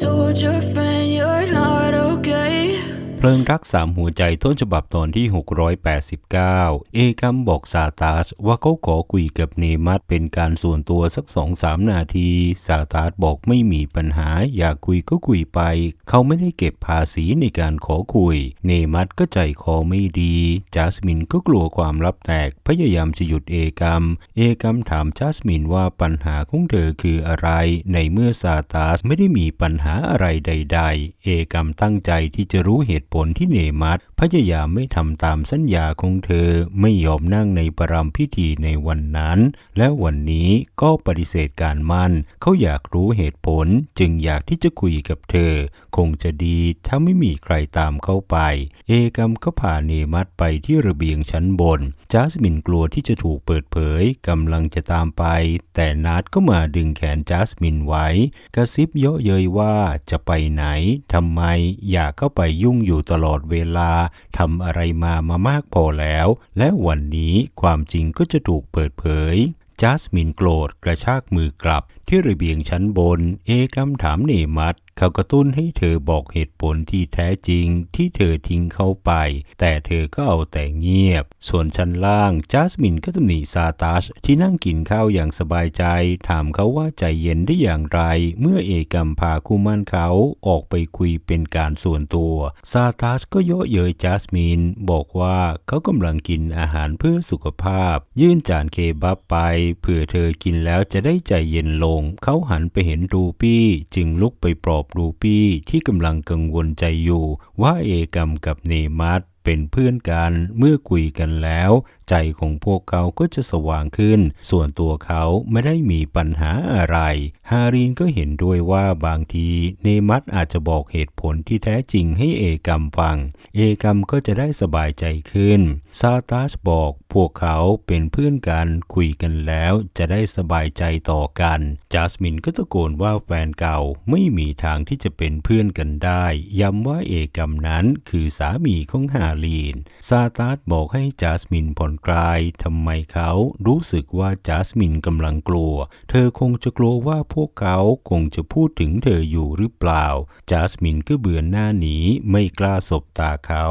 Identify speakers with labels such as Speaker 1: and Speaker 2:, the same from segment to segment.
Speaker 1: told your friends
Speaker 2: เพลิงรักสามหัวใจต้นฉบับตอนที่ 689 เอกัมบอกซาตาสว่าเขาขอคุยกับเนมัสเป็นการส่วนตัวสักสองสามนาทีซาตาสบอกไม่มีปัญหาอยากคุยก็คุยไป เขาไม่ได้เก็บภาษีในการขอคุย เนมัสก็ใจคอไม่ดีจัสมินก็กลัวความลับแตกพยายามจะหยุดเอกัมเอกัมถามจัสมินว่าปัญหาของเธอคืออะไร ในเมื่อซาตาสไม่ได้มีปัญหาอะไรใด ๆ เอกัมตั้งใจที่จะรู้เหตุผลที่เนมัสพยายามไม่ทำตามสัญญาของเธอไม่ยอมนั่งในประรำพิธีในวันนั้น และวันนี้ก็ปฏิเสธการมันเขาอยากรู้เหตุผลจึงอยากที่จะคุยกับเธอ คงจะดีถ้าไม่มีใครตามเข้าไป เอกัมก็พาเนมัสไปที่ระเบียงชั้นบนจัสมินกลัวที่จะถูกเปิดเผยกำลังจะตามไป แต่นัดก็มาดึงแขนจัสมินไว้ กระซิบเยาะเย้ยว่าจะไปไหนทำไมอยากเข้าไปยุ่งอยู่ตลอดเวลาทำอะไรมามามากพอแล้ว และวันนี้ความจริงก็จะถูกเปิดเผยจัสมินโกรธกระชากมือกลับที่ระเบียงชั้นบน เอกัมถามเนมัสเขากระตุ้นให้เธอบอกเหตุผลที่แท้จริงที่เธอทิ้งเขาไป แต่เธอก็เอาแต่เงียบ ส่วนชั้นล่างจัสมินก็ตำหนิซาตาชที่นั่งกินข้าวอย่างสบายใจ ถามเขาว่าใจเย็นได้อย่างไร เมื่อเอกัมพาคู่มั่นเขาออกไปคุยเป็นการส่วนตัวซาตาชก็เยาะเย้ยจัสมิน บอกว่าเขากำลังกินอาหารเพื่อสุขภาพ ยื่นจานเคบับไปเผื่อเธอกินแล้วจะได้ใจเย็นลงเขาหันไปเห็นรูปี้จึงลุกไปปลอบรูปี้ที่กำลังกังวลใจอยู่ว่าเอกัมกับเนมัสเป็นเพื่อนกันเมื่อคุยกันแล้วใจของพวกเขาก็จะสว่างขึ้น ส่วนตัวเขาไม่ได้มีปัญหาอะไร ฮารินก็เห็นด้วยว่าบางที เนมัสอาจจะบอกเหตุผลที่แท้จริงให้เอกัมฟัง เอกัมก็จะได้สบายใจขึ้น ซาตาสบอกพวกเขาเป็นเพื่อนกันคุยกันแล้วจะได้สบายใจต่อกัน จัสมินก็ตะโกนว่าแฟนเก่าไม่มีทางที่จะเป็นเพื่อนกันได้ ย้ำว่าเอกัมนั้นคือสามีของฮาลีน ซาตาสบอกให้จัสมินผ่อนคลายทำไมเขารู้สึกว่าจัสมินกำลังกลัว เธอคงจะกลัวว่าพวกเขาคงจะพูดถึงเธออยู่หรือเปล่าจัสมินก็เบือนหน้าหนีไม่กล้าสบตาเขา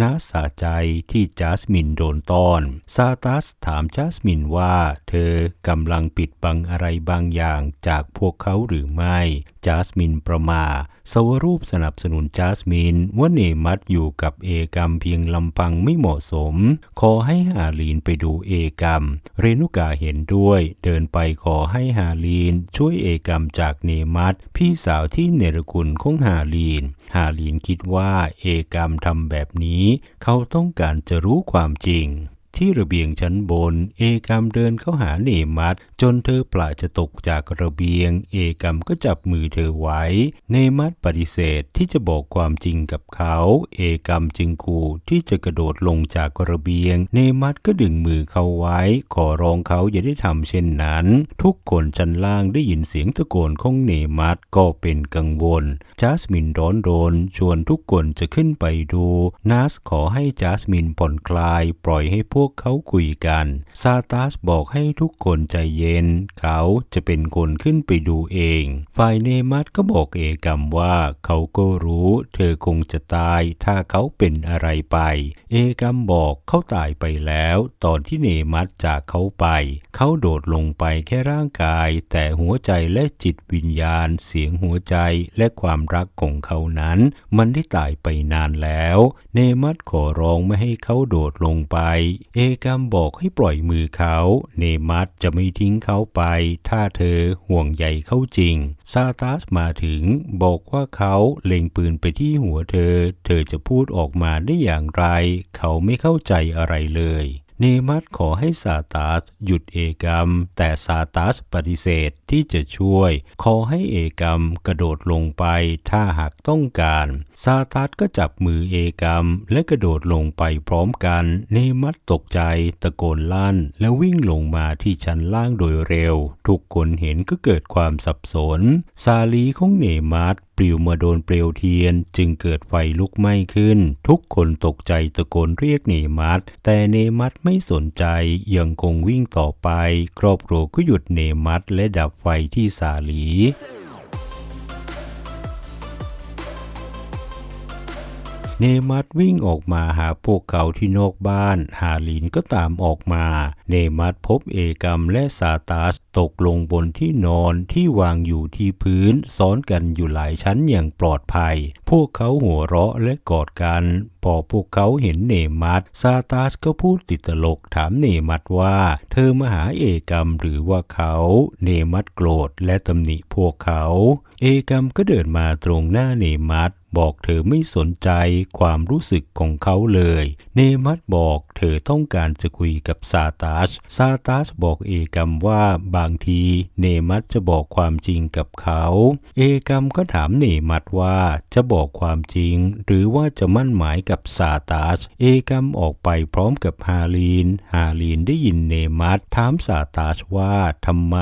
Speaker 2: น่าสะใจที่จัสมินโดนต้อนซาตัสถามจัสมินว่า เธอกำลังปิดบังอะไรบางอย่างจากพวกเขาหรือไม่ จัสมินประมา สวรูปสนับสนุนจัสมินว่าเนมัตอยู่กับเอกรรมเพียงลำพังไม่เหมาะสม ขอให้ฮาลีนไปดูเอกรรม เรนุกาเห็นด้วย เดินไปขอให้ฮาลีน ช่วยเอกรรมจากเนมัตพี่สาวที่เนรคุณของฮาลีน ฮาลีนคิดว่าเอกรรมทำแบบนี้ เขาต้องการจะรู้ความจริง ที่ระเบียงชั้นบน เอกรรมเดินเข้าหาเนมัตจนเธอปลาจะตกจากระเบียง เอกรรมก็จับมือเธอไว้ เนมัตปฏิเสธที่จะบอกความจริงกับเขา เอกรรมจึงขู่ที่จะกระโดดลงจากระเบียง เนมัตก็ดึงมือเขาไว้ ขอร้องเขาอย่าได้ทำเช่นนั้น ทุกคนชั้นล่างได้ยินเสียงตะโกนของเนมัตก็เป็นกังวล จัสมินร้อนรนชวนทุกคนจะขึ้นไปดู นัสขอให้จัสมินผ่อนคลาย ปล่อยให้พวกเขาคุยกัน ซาตาสบอกให้ทุกคนใจเย็น เขาจะเป็นคนขึ้นไปดูเอง ฝ่ายเนมัสก็บอกเอกรรมว่า เขาก็รู้ เธอคงจะตาย ถ้าเขาเป็นอะไรไป เอกรรมบอกเขาตายไปแล้ว ตอนที่เนมัสจากเขาไป เขาโดดลงไปแค่ร่างกาย แต่หัวใจและจิตวิญญาณ เสียงหัวใจและความรักของเขานั้น มันได้ตายไปนานแล้ว เนมัสขอร้องไม่ให้เขาโดดลงไป เอเอกามบอกให้ปล่อยมือเขา เนมัสจะไม่ทิ้งเขาไป ถ้าเธอห่วงใยเขาจริง ซาตาสมาถึงบอกว่าเขาเล็งปืนไปที่หัวเธอ เธอจะพูดออกมาได้อย่างไร เขาไม่เข้าใจอะไรเลยเนมัสขอให้ซาตาสหยุดเอกรรม แต่ซาตาสปฏิเสธที่จะช่วย ขอให้เอกรรมกระโดดลงไปถ้าหากต้องการ ซาตาสก็จับมือเอกรรมและกระโดดลงไปพร้อมกัน เนมัสตกใจตะโกนลั่น แล้ววิ่งลงมาที่ชั้นล่างโดยเร็ว ทุกคนเห็นก็เกิดความสับสน ซาลีของเนมัสปลิวมาโดนเปลวเทียนจึงเกิดไฟลุกไหม้ขึ้น ทุกคนตกใจตะโกนเรียกเนมัสแต่เนมัสไม่สนใจยังคงวิ่งต่อไป ครอบครัวก็หยุดเนมัสและดับไฟที่สาลี เนมัตวิ่งออกมาหาพวกเขาที่นอกบ้าน ฮาลินก็ตามออกมา เนมัตพบเอกรรมและซาตาสตกลงบนที่นอนที่วางอยู่ที่พื้น ซ้อนกันอยู่หลายชั้นอย่างปลอดภัย พวกเขาหัวเราะและกอดกัน พอพวกเขาเห็นเนมัดซาตาสก็พูดติดตลกถามเนมัดว่า เธอมาหาเอกรมหรือว่าเขา เนมัดโกรธและตำหนิพวกเขา เอกรมก็เดินมาตรงหน้าเนมัดบอกเธอไม่สนใจความรู้สึกของเขาเลย เนมัดบอกเธอต้องการจะคุยกับซาตาชซาตาชบอกเอกรมว่าบางทีเนมัดจะบอกความจริงกับเขา เอกรมก็ถามเนมัดว่าจะบอกความจริง หรือว่าจะมั่นหมายกับซาตาชเอกรมออกไปพร้อมกับฮาลีน ฮาลีนได้ยินเนมัสถามซาตาชว่าทำไม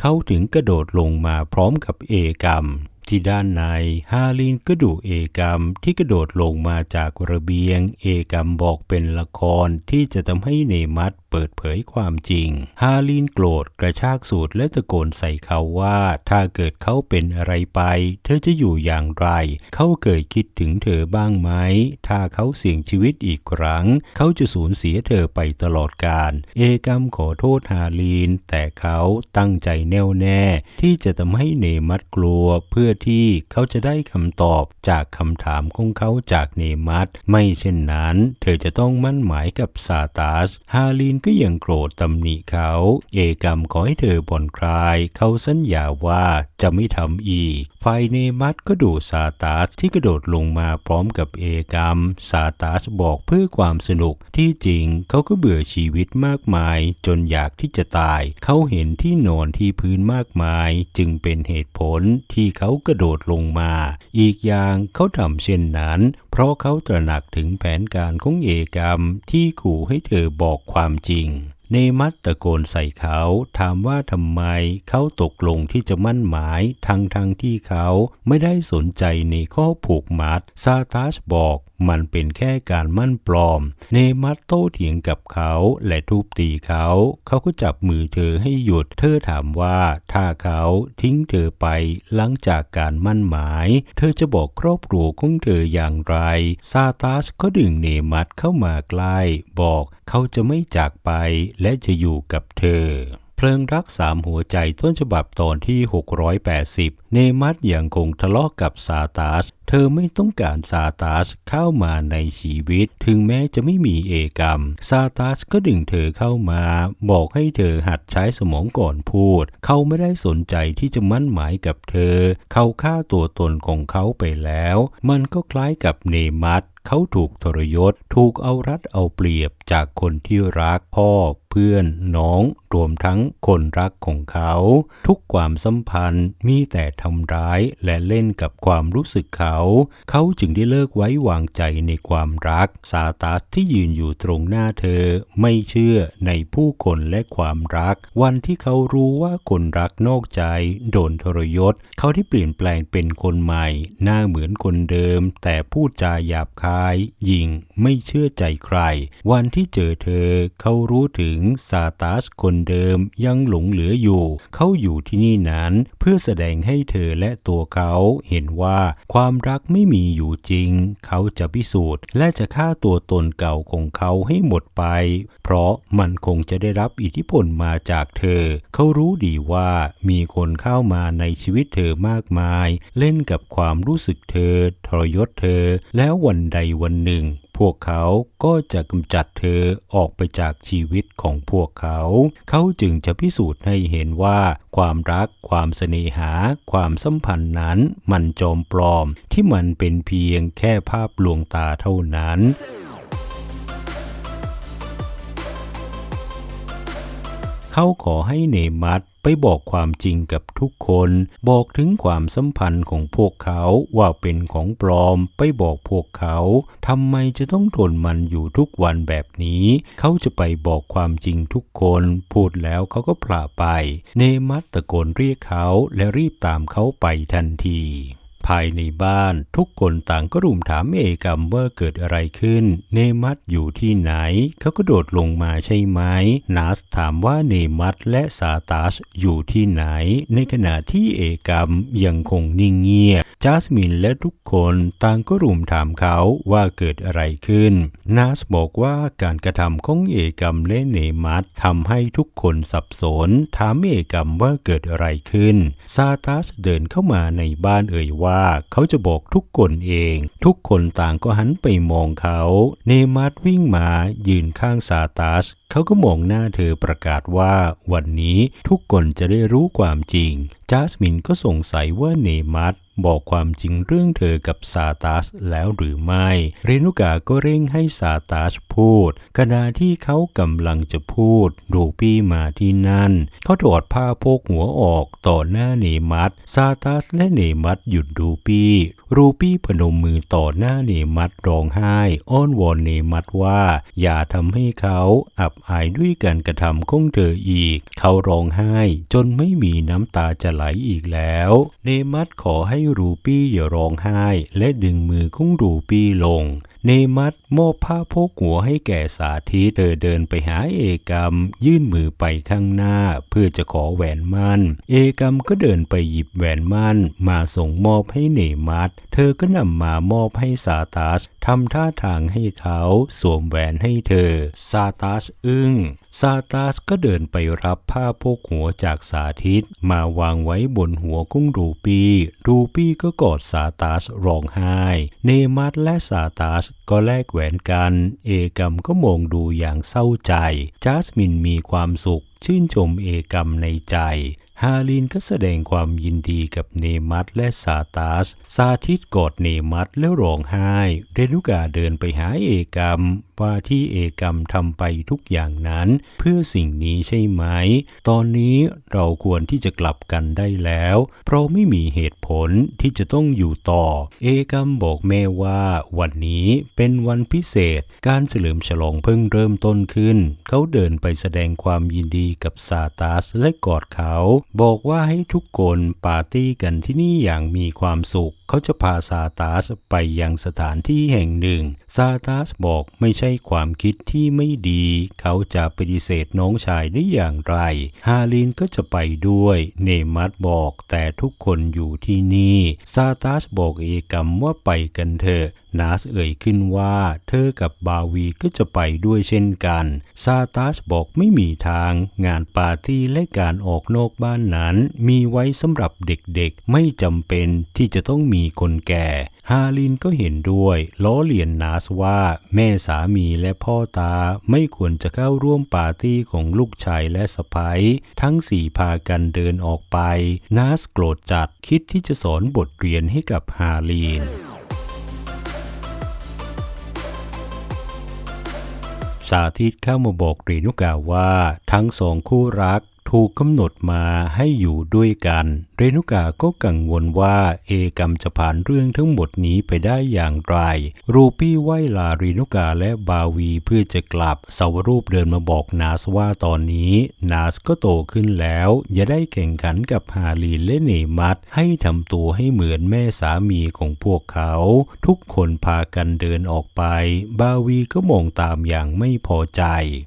Speaker 2: เขาถึงกระโดดลงมาพร้อมกับเอกรม ที่ด้านในฮาลินก็ดูเอกรรมที่กระโดดลงมาจากระเบียง เอกรรมบอกเป็นละครที่จะทำให้เนมัดเปิดเผยความจริง ฮาลินโกรธกระชากสูตรและตะโกนใส่เขาว่าถ้าเกิดเขาเป็นอะไรไป เธอจะอยู่อย่างไร เขาเคยคิดถึงเธอบ้างไหม ถ้าเขาเสี่ยงชีวิตอีกครั้ง เขาจะสูญเสียเธอไปตลอดกาลเอกรรมขอโทษฮาลีนแต่เขาตั้งใจแน่วแน่ ที่จะทำให้เนมัดกลัวเพื่อที่เขาจะได้คำตอบจากคำถามของเขาจากเนมัดไม่เช่นนั้น เธอจะต้องมั่นหมายกับซาตาสฮาลีนก็ยังโกรธตำหนิเขา เอกรรมขอให้เธอผ่อนคลาย เขาสัญญาว่าจะไม่ทำอีกฝ่ายเนมัดก็ดูซาตาสที่กระโดดลงมาพร้อมกับเอกรรมซาตาสบอกเพื่อความสนุกที่จริงเขาก็เบื่อชีวิตมากมาย จนอยากที่จะตาย เขาเห็นที่นอนที่พื้นมากมาย จึงเป็นเหตุผลที่เขากระโดดลงมา อีกอย่างเขาทำเช่นนั้น เพราะเขาตระหนักถึงแผนการของเอกรรมที่ขู่ให้เธอบอกความจริง เนมัตตะโกนใส่เขาถามว่าทำไมเขาตกลงที่จะมั่นหมายทั้งทงที่เขาไม่ได้สนใจในข้อผูกมัดซาตาชบอกมันเป็นแค่การมั่นปลอม เนมัตโต้เถียงกับเขาและทุบตีเขา เขาก็จับมือเธอให้หยุด เธอถามว่าถ้าเขาทิ้งเธอไปหลังจากการมั่นหมาย เธอจะบอกครอบครัวของเธออย่างไรซาตาชก็ดึงเนมัตเข้ามาใกล้ บอกเขาจะไม่จากไปและจะอยู่กับเธอ เพลิงรักสามหัวใจต้นฉบับตอนที่ 680 เนมัตยังคงทะเลาะกกับซาตาส เธอไม่ต้องการซาตาสเข้ามาในชีวิต ถึงแม้จะไม่มีเอกรรม ซาตาสก็ดึงเธอเข้ามา บอกให้เธอหัดใช้สมองก่อนพูด เขาไม่ได้สนใจที่จะมั่นหมายกับเธอ เขาฆ่าตัวตนของเขาไปแล้ว มันก็คล้ายกับเนมัต เขาถูกทรยศ ถูกเอารัดเอาเปรียบจากคนที่รักพ่อเพื่อนน้องรวมทั้งคนรักของเขา ทุกความสัมพันธ์มีแต่ทำร้ายและเล่นกับความรู้สึกเขา เขาจึงได้เลิกไว้วางใจในความรักซาตาสที่ยืนอยู่ตรงหน้าเธอ ไม่เชื่อในผู้คนและความรัก วันที่เขารู้ว่าคนรักนอกใจ โดนทรยศ เขาที่เปลี่ยนแปลงเป็นคนใหม่ หน้าเหมือนคนเดิม แต่พูดจาหยาบคายยิงไม่เชื่อใจใคร วันที่เจอเธอเขารู้ถึงซาตาสคนเดิมยังหลงเหลืออยู่ เขาอยู่ที่นี่นั้นเพื่อแสดงให้เธอและตัวเขาเห็นว่าความรักไม่มีอยู่จริง เขาจะพิสูจน์ และจะฆ่าตัวตนเก่าของเขาให้หมดไป เพราะมันคงจะได้รับอิทธิพลมาจากเธอ เขารู้ดีว่ามีคนเข้ามาในชีวิตเธอมากมาย เล่นกับความรู้สึกเธอทรยศเธอ แล้ววันใดวันหนึ่ง พวกเขาก็จะกำจัดเธอออกไปจากชีวิตของพวกเขา เขาจึงจะพิสูจน์ให้เห็นว่า ความรัก ความเสน่หา ความสัมพันธ์นั้นมันจอมปลอมที่มันเป็นเพียงแค่ภาพลวงตาเท่านั้น เขาขอให้เนมัตไปบอกความจริงกับทุกคน บอกถึงความสัมพันธ์ของพวกเขาว่าเป็นของปลอม ไปบอกพวกเขาทำไมจะต้องทนมันอยู่ทุกวันแบบนี้ เขาจะไปบอกความจริงทุกคน พูดแล้วเขาก็พลาไป เนมัตตะโกนเรียกเขาและรีบตามเขาไปทันที ภายในบ้านทุกคนต่างก็รุมถามเอกรรมว่าเกิดอะไรขึ้น เนมัตอยู่ที่ไหน เขาก็โดดลงมาใช่ไหม นัสถามว่าเนมัตและซาตาชอยู่ที่ไหน ในขณะที่เอกรรมยังคงนิ่งเงียบจัสมินและทุกคนต่างก็รุมถามเขาว่าเกิดอะไรขึ้นนาสบอกว่าการกระทำของเอกรรมและเนมัสทำให้ทุกคนสับสน ถามเอกรรมว่าเกิดอะไรขึ้น ซาตัสเดินเข้ามาในบ้านเอ่ยว่าเขาจะบอกทุกคนเอง ทุกคนต่างก็หันไปมองเขา เนมัสวิ่งมายืนข้างซาตัส เขาก็มองหน้าเธอประกาศว่าวันนี้ทุกคนจะได้รู้ความจริงจัสมินก็สงสัยว่าเนมัส บอกความจริงเรื่องเธอกับซาตัสแล้วหรือไม่ เรนุกาก็เร่งให้ซาตัสพูดขณะที่เขากำลังจะพูด รูปี้มาที่นั่น เขาถอดผ้าโพกหัวออกต่อหน้าเนมัสซาตัสและเนมัสหยุดรูปี้ รูปี้พนมมือต่อหน้าเนมัสร้องไห้ อ้อนวอนเนมัสว่า อย่าทำให้เขาอับอายด้วยการกระทำของเธออีก เขาร้องไห้ จนไม่มีน้ำตาจะไหลอีกแล้ว เนมัสขอให้รูปี้อย่าร้องไห้ และดึงมือของรูปี้ลง เนมัสมอบผ้าโพกหัวให้แก่สาธิตเธอเดินไปหาเอกรรม ยื่นมือไปข้างหน้า เพื่อจะขอแหวนมั่น เอกรรมก็เดินไปหยิบแหวนมั่น มาส่งมอบให้เนมัสเธอก็นำมามอบให้ซาตัสทำท่าทางให้เขาสวมแหวนให้เธอซาตัสอึ้งซาตัสก็เดินไปรับผ้าโพกหัวจากสาธิต มาวางไว้บนหัวกุ้งรูปี รูปีก็กอดซาตัสร้องไห้ เนมัสและซาตัสก็แลกแหวนกัน เอกรรมก็มองดูอย่างเศร้าใจ จัสมินมีความสุข ชื่นชมเอกรรมในใจ ฮาลินก็แสดงความยินดีกับเนมัตและซาตัสซาทิตกอดเนมัตแล้วร้องไห้ เรนุกาเดินไปหาเอกรรมว่าที่เอกรรมทำไปทุกอย่างนั้น เพื่อสิ่งนี้ใช่ไหม ตอนนี้เราควรที่จะกลับกันได้แล้ว เพราะไม่มีเหตุผลที่จะต้องอยู่ต่อ เอกรรมบอกแม่ว่า วันนี้เป็นวันพิเศษ การเฉลิมฉลองเพิ่งเริ่มต้นขึ้น เขาเดินไปแสดงความยินดีกับซาตัสและกอดเขา บอกว่าให้ทุกคนปาร์ตี้กันที่นี่อย่างมีความสุข เขาจะพาซาตัสไปยังสถานที่แห่งหนึ่งซาตัสบอกไม่ใช่ความคิดที่ไม่ดี เขาจะปฏิเสธน้องชายได้อย่างไร ฮาลินก็จะไปด้วย เนมัสบอกแต่ทุกคนอยู่ที่นี่ซาตัสบอกเอกรรมว่าไปกันเถอะ นาสเอ่ยขึ้นว่า เธอกับบาวีก็จะไปด้วยเช่นกัน ซาตัสบอกไม่มีทาง งานปาร์ตี้และการออกนอกบ้านนั้น มีไว้สำหรับเด็กๆ ไม่จำเป็นที่จะต้องมีคนแก่ ฮาลินก็เห็นด้วย ล้อเลียนนาสว่าแม่สามีและพ่อตาไม่ควรจะเข้าร่วมปาร์ตี้ของลูกชายและสะพ้ยทั้งสี่พากันเดินออกไป นาสโกรธจัดคิดที่จะสอนบทเรียนให้กับฮาลิน สาธิตเข้ามาบอกเรนุกาว่า ทั้งสองคู่รักถูกกำหนดมาให้อยู่ด้วยกัน เรนุกาก็กังวลว่าเอกรรมจะผ่านเรื่องทั้งหมดนี้ไปได้อย่างไร รูปี้ไหวลาเรนุกาและบาวีเพื่อจะกลับสาวรูปเดินมาบอกนาสว่าตอนนี้ นาสก็โตขึ้นแล้ว อย่าได้แข่งขันกับฮาลีและเนมัสให้ทำตัวให้เหมือนแม่สามีของพวกเขา ทุกคนพากันเดินออกไป บาวีก็มองตามอย่างไม่พอใจ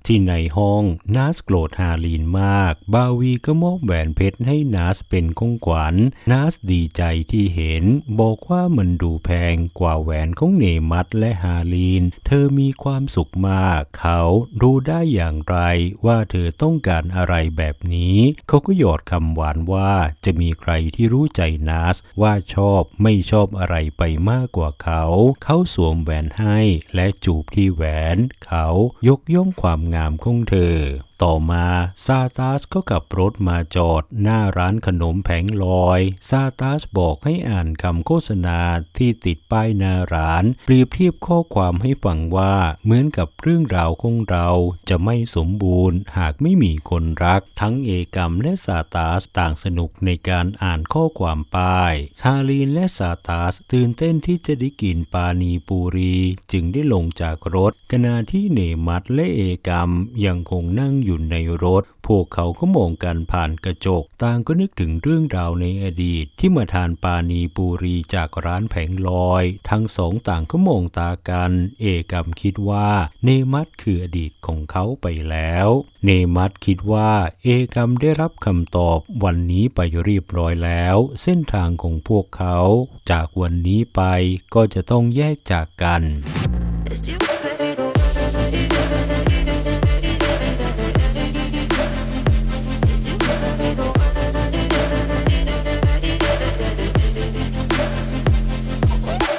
Speaker 2: ที่ในห้องนาสโกรธฮาลีนมาก บาวีก็มอบแหวนเพชรให้นาสเป็นของขวัญนาสดีใจที่เห็น บอกว่ามันดูแพงกว่าแหวนของเนมัสและฮาลีน เธอมีความสุขมาก เขารู้ได้อย่างไรว่าเธอต้องการอะไรแบบนี้ เขาก็หยอดคำหวานว่าจะมีใครที่รู้ใจนาสว่าชอบไม่ชอบอะไรไปมากกว่าเขา เขาสวมแหวนให้และจูบที่แหวน เขายกย่องความงามของเธอ ต่อมาซาตัสก็ขับรถมาจอดหน้าร้านขนมแผงลอย ซาตัสบอกให้อ่านคำโฆษณาที่ติดป้ายหน้าร้าน เปรียบเทียบข้อความให้ฟังว่าเหมือนกับเรื่องราวของเราจะไม่สมบูรณ์ หากไม่มีคนรัก ทั้งเอกรรมและซาตัสต่างสนุกในการอ่านข้อความป้าย ชาลีนและซาตัสตื่นเต้นที่จะได้กินปานีปูรี จึงได้ลงจากรถขณะที่เนมัดและเอกรรมยังคงนั่งอยู่ในรถ พวกเขาก็มองกันผ่านกระจก ต่างก็นึกถึงเรื่องรราวในอดีต ที่มาทานปานีปูรีจากร้านแผงลอย ทั้งสองต่างก็มองตากัน เอกมคิดว่า เนมัตคืออดีตของเขาไปแล้ว เนมัตคิดว่าเอกมได้รับคำตอบวันนี้ไปเรียบร้อยแล้ว เส้นทางของพวกเขา จากวันนี้ไปก็จะต้องแยกจากกัน
Speaker 1: It's you